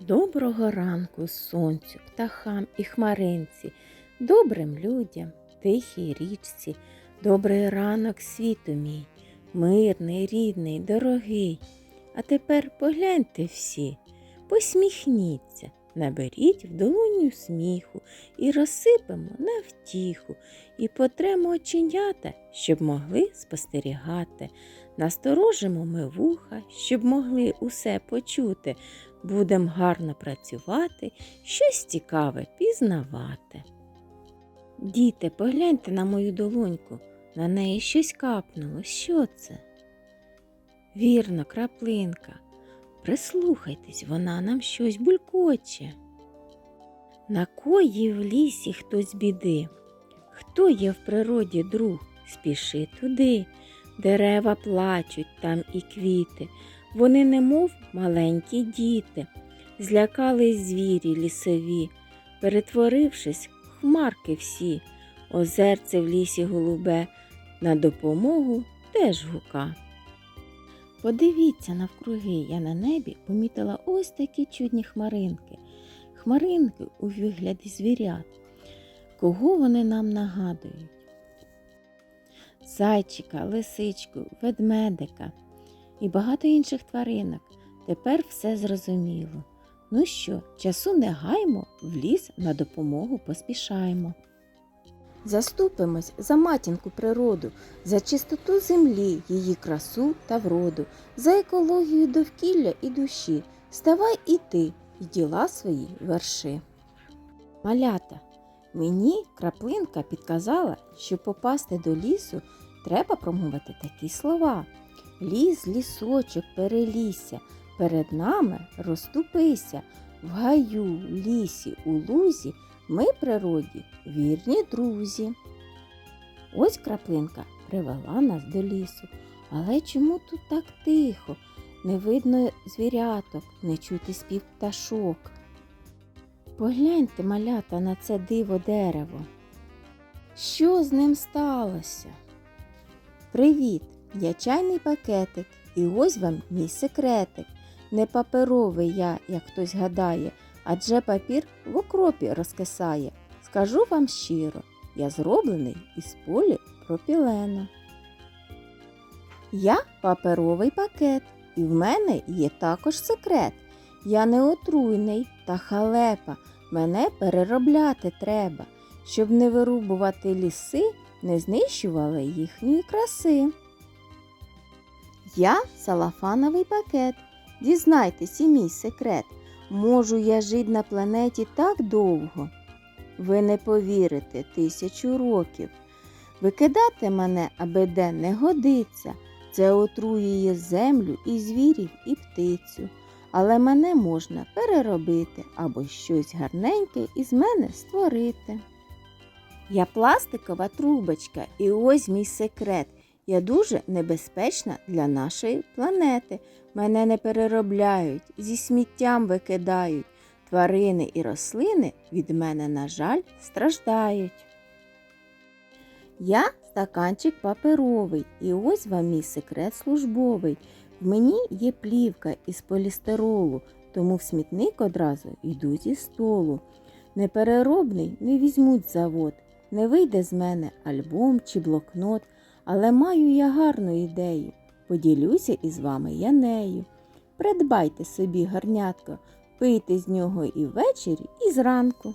Доброго ранку сонцю, птахам і хмаринці, добрим людям, тихій річці, добрий ранок світу мій, мирний, рідний, дорогий. А тепер погляньте всі, посміхніться, наберіть в долоню сміху і розсипемо на втіху, і потремо оченята, щоб могли спостерігати. Насторожимо ми вуха, щоб могли усе почути. Будем гарно працювати, щось цікаве пізнавати. Діти, погляньте на мою долоньку, на неї щось капнуло. Що це? Вірно, краплинка. Прислухайтесь, вона нам щось булькоче. На кої в лісі хтось біди? Хто є в природі друг? Спіши туди. Дерева плачуть там і квіти. Вони немов маленькі діти, злякались звірі лісові, перетворившись, хмарки всі, озерце в лісі голубе, на допомогу теж гука. Подивіться навкруги, я на небі помітила ось такі чудні хмаринки. Хмаринки у вигляді звірят. Кого вони нам нагадують? Зайчика, лисичку, ведмедика і багато інших тваринок. Тепер все зрозуміло. Ну що, часу не гаймо, в ліс на допомогу поспішаємо. Заступимось за матінку природу, за чистоту землі, її красу та вроду, за екологію довкілля і душі. Ставай і ти, і діла свої верши. Малята, мені краплинка підказала, що попасти до лісу треба промовити такі слова. Ліс, лісочок, перелісся, перед нами розступися, в гаю, лісі, у лузі ми природі вірні друзі. Ось краплинка привела нас до лісу. Але чому тут так тихо? Не видно звіряток, не чути спів пташок. Погляньте, малята, на це диво дерево. Що з ним сталося? Привіт! Я чайний пакетик, і ось вам мій секретик. Не паперовий я, як хтось гадає, адже папір в окропі розкисає. Скажу вам щиро, я зроблений із поліпропілена. Я паперовий пакет, і в мене є також секрет. Я не отруйний та халепа, мене переробляти треба, щоб не вирубувати ліси, не знищували їхньої краси. Я салафановий пакет. Дізнайтесь і мій секрет. Можу я жити на планеті так довго. Ви не повірите тисячу років. Викидати мене аби де не годиться. Це отруює землю і звірів, і птицю. Але мене можна переробити або щось гарненьке із мене створити. Я пластикова трубочка, і ось мій секрет. Я дуже небезпечна для нашої планети. Мене не переробляють, зі сміттям викидають. Тварини і рослини від мене, на жаль, страждають. Я стаканчик паперовий, і ось вам мій секрет службовий. В мені є плівка із полістиролу, тому в смітник одразу йду зі столу. Непереробний не візьмуть завод, не вийде з мене альбом чи блокнот. Але маю я гарну ідею. Поділюся із вами я нею. Придбайте собі гарнятко, пийте з нього і ввечері, і зранку.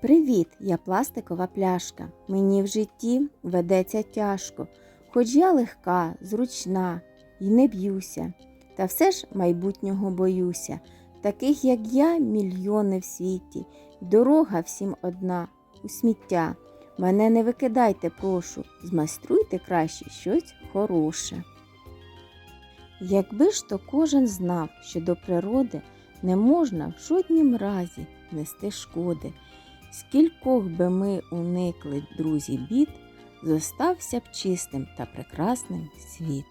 Привіт, я пластикова пляшка. Мені в житті ведеться тяжко, хоч я легка, зручна і не б'юся. Та все ж майбутнього боюся. Таких, як я, мільйони в світі. Дорога всім одна у сміття. Мене не викидайте, прошу, змайструйте краще щось хороше. Якби ж то кожен знав, що до природи не можна в жоднім разі нести шкоди, скількох би ми уникли, друзі, бід, зостався б чистим та прекрасним світ.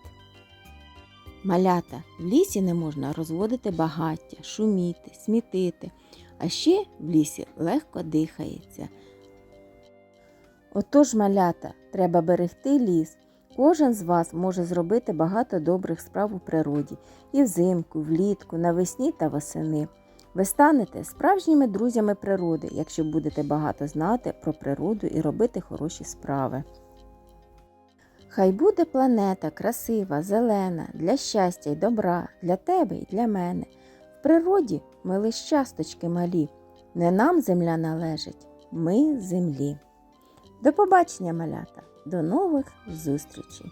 Малята в лісі не можна розводити багаття, шуміти, смітити, а ще в лісі легко дихається. Отож, малята, треба берегти ліс, Кожен з вас може зробити багато добрих справ у природі і взимку, влітку, навесні та восени. Ви станете справжніми друзями природи, якщо будете багато знати про природу і робити хороші справи. Хай буде планета красива, зелена, для щастя й добра, для тебе і для мене. В природі ми лиш часточки малі. Не нам земля належить, ми землі. До побачення, малята, до нових зустрічей!